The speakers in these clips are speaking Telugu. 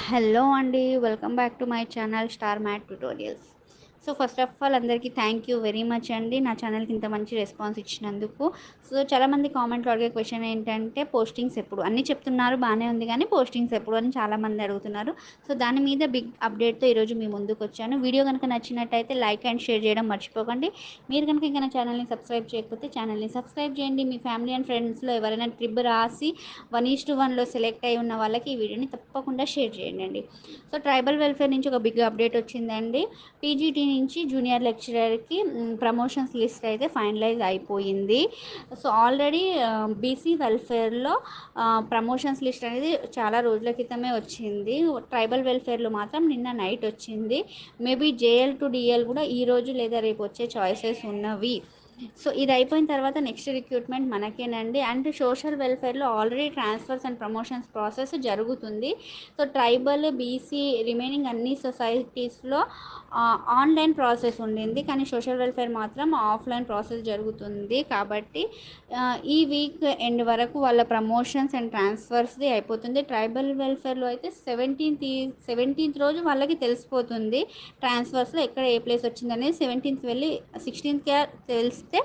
హలో అండి welcome back to my channel star mat tutorials. So first of all అందరికీ థ్యాంక్ యూ వెరీ మచ్ అండి. నా ఛానల్కి ఇంత మంచి రెస్పాన్స్ ఇచ్చినందుకు. సో చాలామంది కామెంట్లో అడిగే క్వశ్చన్ ఏంటంటే పోస్టింగ్స్ ఎప్పుడు? అన్నీ చెప్తున్నారు బాగానే ఉంది కానీ పోస్టింగ్స్ ఎప్పుడు అని చాలామంది అడుగుతున్నారు. సో దాని మీద బిగ్ అప్డేట్తో ఈరోజు మీ ముందుకు వచ్చాను. వీడియో కనుక నచ్చినట్టయితే లైక్ అండ్ షేర్ చేయడం మర్చిపోకండి. మీరు కనుక ఇంకా నా ఛానల్ని సబ్స్క్రైబ్ చేయకపోతే ఛానల్ని సబ్స్క్రైబ్ చేయండి. మీ ఫ్యామిలీ అండ్ ఫ్రెండ్స్లో ఎవరైనా ట్రిప్ రాసి వన్ ఈస్ టు వన్లో సెలెక్ట్ అయి ఉన్న వాళ్ళకి ఈ వీడియోని తప్పకుండా షేర్ చేయండి సో ట్రైబల్ వెల్ఫేర్ నుంచి ఒక బిగ్ అప్డేట్ వచ్చిందండి. పీజీటీ నుంచి జూనియర్ లెక్చరర్కి ప్రమోషన్స్ లిస్ట్ అయితే ఫైనలైజ్ అయిపోయింది. సో ఆల్రెడీ బీసీ వెల్ఫేర్లో ప్రమోషన్స్ లిస్ట్ అనేది చాలా రోజుల క్రితమే వచ్చింది. ట్రైబల్ వెల్ఫేర్లో మాత్రం నిన్న నైట్ వచ్చింది. మేబీ జేఎల్ టు డిఎల్ కూడా ఈ రోజు లేదా రేపు వచ్చే చాయిసెస్ ఉన్నవి. సో ఇది అయిపోయిన తర్వాత నెక్స్ట్ రిక్రూట్మెంట్ మనకేనండి. And social వెల్ఫేర్లో already transfers and promotions process జరుగుతుంది. సో ట్రైబల్ బీసీ రిమైనింగ్ అన్ని సొసైటీస్లో ఆన్లైన్ ప్రాసెస్ ఉండింది. కానీ సోషల్ వెల్ఫేర్ మాత్రం ఆఫ్లైన్ ప్రాసెస్ జరుగుతుంది కాబట్టి ఈ వీక్ ఎండ్ వరకు వాళ్ళ ప్రమోషన్స్ అండ్ ట్రాన్స్ఫర్స్ది అయిపోతుంది. ట్రైబల్ వెల్ఫేర్లో అయితే సెవెంటీన్త్ సెవెంటీన్త్ రోజు వాళ్ళకి తెలిసిపోతుంది ట్రాన్స్ఫర్స్లో ఎక్కడ ఏ ప్లేస్ వచ్చిందనేది. సెవెంటీన్త్ వెళ్ళి సిక్స్టీన్త్కి ఇస్తే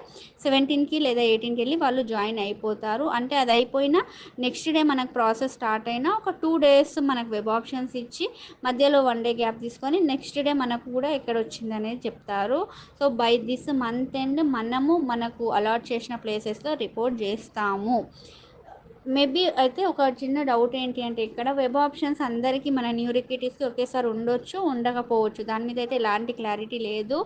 సెవెంటీన్కి లేదా ఎయిటీన్కి వెళ్ళి వాళ్ళు జాయిన్ అయిపోతారు. అంటే అది అయిపోయినా నెక్స్ట్ డే మనకు ప్రాసెస్ స్టార్ట్ అయినా ఒక టూ డేస్ మనకు వెబ్ ఆప్షన్స్ ఇచ్చి మధ్యలో వన్ డే గ్యాప్ తీసుకొని నెక్స్ట్ డే మనకు కూడా ఎక్కడ వచ్చింది అనేది చెప్తారు. So by this month end మనము మనకు అలాట్ చేసిన ప్లేసెస్లో రిపోర్ట్ చేస్తాము. మేబీ అయితే ఒక చిన్న డౌట్ ఏంటి అంటే ఇక్కడ వెబ్ ఆప్షన్స్ అందరికీ మన న్యూరిక్యూటీస్కి ఒకేసారి ఉండొచ్చు ఉండకపోవచ్చు. దాని మీద అయితే ఎలాంటి క్లారిటీ లేదు.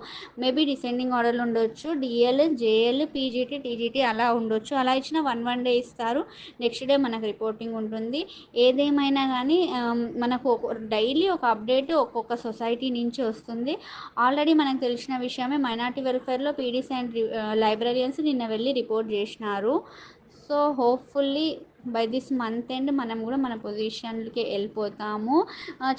మేబీ డిసెండింగ్ ఆర్డర్లు ఉండొచ్చు. డిఎల్ జేఎల్ పీజీటీ టీజీటీ అలా ఉండొచ్చు. అలా ఇచ్చిన వన్ వన్ డే ఇస్తారు. నెక్స్ట్ డే మనకు రిపోర్టింగ్ ఉంటుంది. ఏదేమైనా కానీ మనకు డైలీ ఒక అప్డేట్ ఒక్కొక్క సొసైటీ నుంచి వస్తుంది. ఆల్రెడీ మనకు తెలిసిన విషయమే మైనార్టీ వెల్ఫేర్లో పీడీసీ అండ్ లైబ్రరియన్స్ నిన్న వెళ్ళి రిపోర్ట్ చేసినారు. So hopefully by this month end మనం కూడా మన పొజిషన్కి వెళ్ళిపోతాము.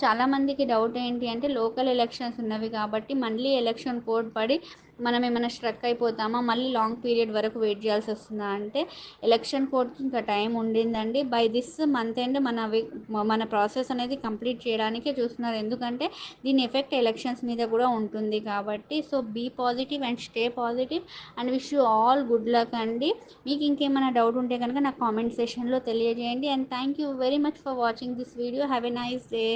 చాలామందికి డౌట్ ఏంటి అంటే లోకల్ ఎలక్షన్స్ ఉన్నవి కాబట్టి మళ్ళీ ఎలక్షన్ కోడ్ పడి మనం ఏమైనా స్ట్రక్ అయిపోతామా? మళ్ళీ లాంగ్ పీరియడ్ వరకు వెయిట్ చేయాల్సి వస్తుందా? అంటే ఎలక్షన్ కోర్ట్కి ఇంకా టైం ఉండిందండి. బై దిస్ మంత్ ఎండ్ మన మన ప్రాసెస్ అనేది కంప్లీట్ చేయడానికే చూస్తున్నారు. ఎందుకంటే దీని ఎఫెక్ట్ ఎలక్షన్స్ మీద కూడా ఉంటుంది కాబట్టి. So be positive and stay positive and wish you all good luck అండి. మీకు ఇంకేమైనా డౌట్ ఉంటే కనుక నాకు కామెంట్ సెషన్లో తెలియజేయండి. And thank you very much for watching this video. Have a nice day.